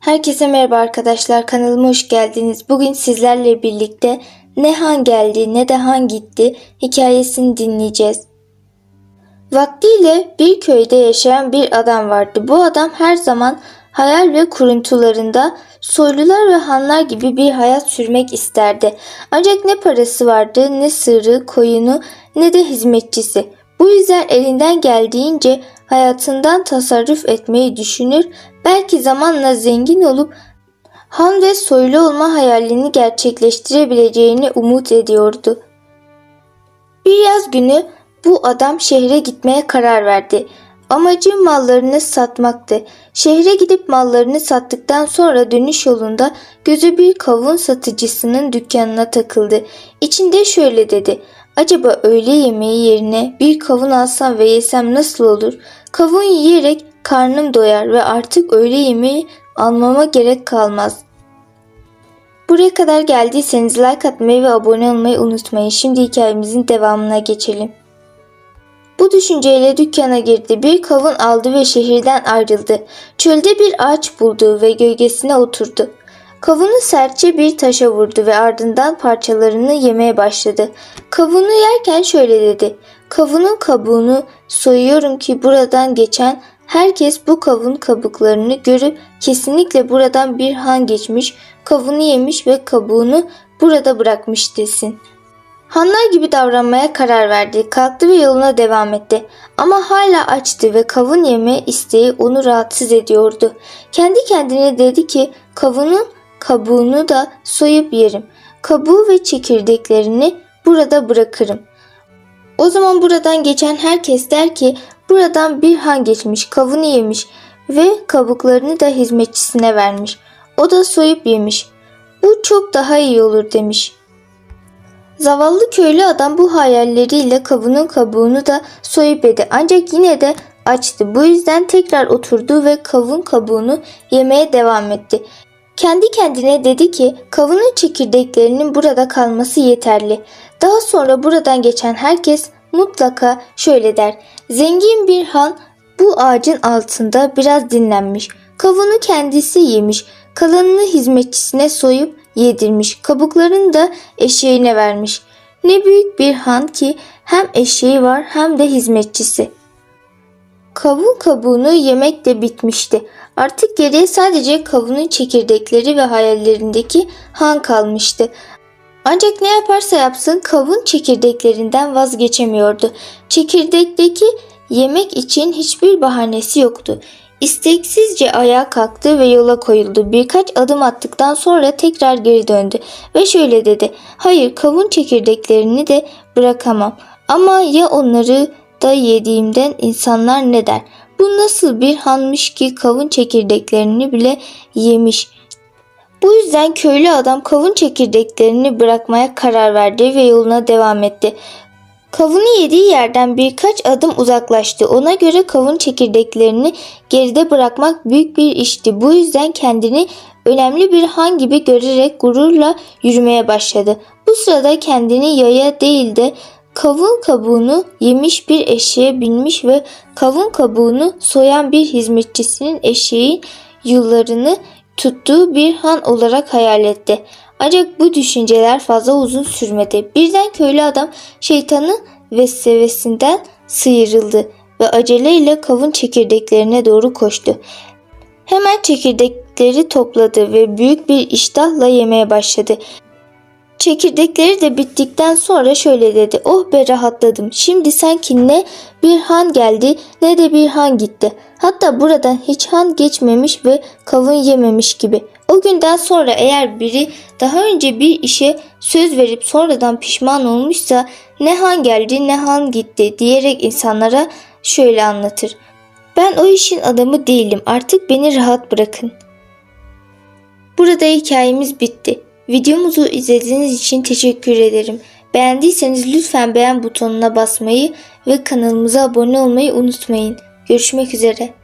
Herkese merhaba arkadaşlar kanalıma hoş geldiniz. Bugün sizlerle birlikte ne han geldi ne de han gitti hikayesini dinleyeceğiz. Vaktiyle bir köyde yaşayan bir adam vardı. Bu adam her zaman hayal ve kuruntularında soylular ve hanlar gibi bir hayat sürmek isterdi. Ancak ne parası vardı ne sığırı, koyunu ne de hizmetçisi. Bu yüzden elinden geldiğince hayatından tasarruf etmeyi düşünür, belki zamanla zengin olup han ve soylu olma hayalini gerçekleştirebileceğini umut ediyordu. Bir yaz günü bu adam şehre gitmeye karar verdi. Amacı mallarını satmaktı. Şehre gidip mallarını sattıktan sonra dönüş yolunda gözü bir kavun satıcısının dükkanına takıldı. İçinde şöyle dedi. Acaba öğle yemeği yerine bir kavun alsam ve yesem nasıl olur? Kavun yiyerek karnım doyar ve artık öğle yemeği almama gerek kalmaz. Buraya kadar geldiyseniz like atmayı ve abone olmayı unutmayın. Şimdi hikayemizin devamına geçelim. Bu düşünceyle dükkana girdi. Bir kavun aldı ve şehirden ayrıldı. Çölde bir ağaç buldu ve gölgesine oturdu. Kavunu sertçe bir taşa vurdu ve ardından parçalarını yemeye başladı. Kavunu yerken şöyle dedi. Kavunun kabuğunu soyuyorum ki buradan geçen herkes bu kavun kabuklarını görüp kesinlikle buradan bir han geçmiş, kavunu yemiş ve kabuğunu burada bırakmış desin. Hanlar gibi davranmaya karar verdi. Kalktı ve yoluna devam etti. Ama hala açtı ve kavun yeme isteği onu rahatsız ediyordu. Kendi kendine dedi ki kavunun kabuğunu da soyup yerim. Kabuğu ve çekirdeklerini burada bırakırım. O zaman buradan geçen herkes der ki buradan bir han geçmiş, kavunu yemiş ve kabuklarını da hizmetçisine vermiş. O da soyup yemiş. Bu çok daha iyi olur demiş. Zavallı köylü adam bu hayalleriyle kavunun kabuğunu da soyup yedi. Ancak yine de açtı. Bu yüzden tekrar oturdu ve kavun kabuğunu yemeye devam etti. Kendi kendine dedi ki kavunun çekirdeklerinin burada kalması yeterli. Daha sonra buradan geçen herkes mutlaka şöyle der. Zengin bir han bu ağacın altında biraz dinlenmiş. Kavunu kendisi yemiş. Kalanını hizmetçisine soyup yedirmiş. Kabuklarını da eşeğine vermiş. Ne büyük bir han ki hem eşeği var hem de hizmetçisi. Kavun kabuğunu yemek de bitmişti. Artık geriye sadece kavunun çekirdekleri ve hayallerindeki han kalmıştı. Ancak ne yaparsa yapsın kavun çekirdeklerinden vazgeçemiyordu. Çekirdekteki yemek için hiçbir bahanesi yoktu. İsteksizce ayağa kalktı ve yola koyuldu. Birkaç adım attıktan sonra tekrar geri döndü ve şöyle dedi. Hayır kavun çekirdeklerini de bırakamam. Ama ya onları da yediğimden insanlar ne der? Bu nasıl bir hanmış ki kavun çekirdeklerini bile yemiş. Bu yüzden köylü adam kavun çekirdeklerini bırakmaya karar verdi ve yoluna devam etti. Kavunu yediği yerden birkaç adım uzaklaştı. Ona göre kavun çekirdeklerini geride bırakmak büyük bir işti. Bu yüzden kendini önemli bir han gibi görerek gururla yürümeye başladı. Bu sırada kendini yaya değil de kavun kabuğunu yemiş bir eşeğe binmiş ve kavun kabuğunu soyan bir hizmetçisinin eşeğin yıllarını tuttuğu bir han olarak hayal etti. Ancak bu düşünceler fazla uzun sürmedi. Birden köylü adam şeytanın vesvesinden sıyrıldı ve aceleyle kavun çekirdeklerine doğru koştu. Hemen çekirdekleri topladı ve büyük bir iştahla yemeye başladı. Çekirdekleri de bittikten sonra şöyle dedi. Oh be rahatladım. Şimdi sanki ne bir han geldi ne de bir han gitti. Hatta buradan hiç han geçmemiş ve kavun yememiş gibi. O günden sonra eğer biri daha önce bir işe söz verip sonradan pişman olmuşsa ne han geldi ne han gitti diyerek insanlara şöyle anlatır. Ben o işin adamı değilim artık beni rahat bırakın. Burada hikayemiz bitti. Videomuzu izlediğiniz için teşekkür ederim. Beğendiyseniz lütfen beğen butonuna basmayı ve kanalımıza abone olmayı unutmayın. Görüşmek üzere.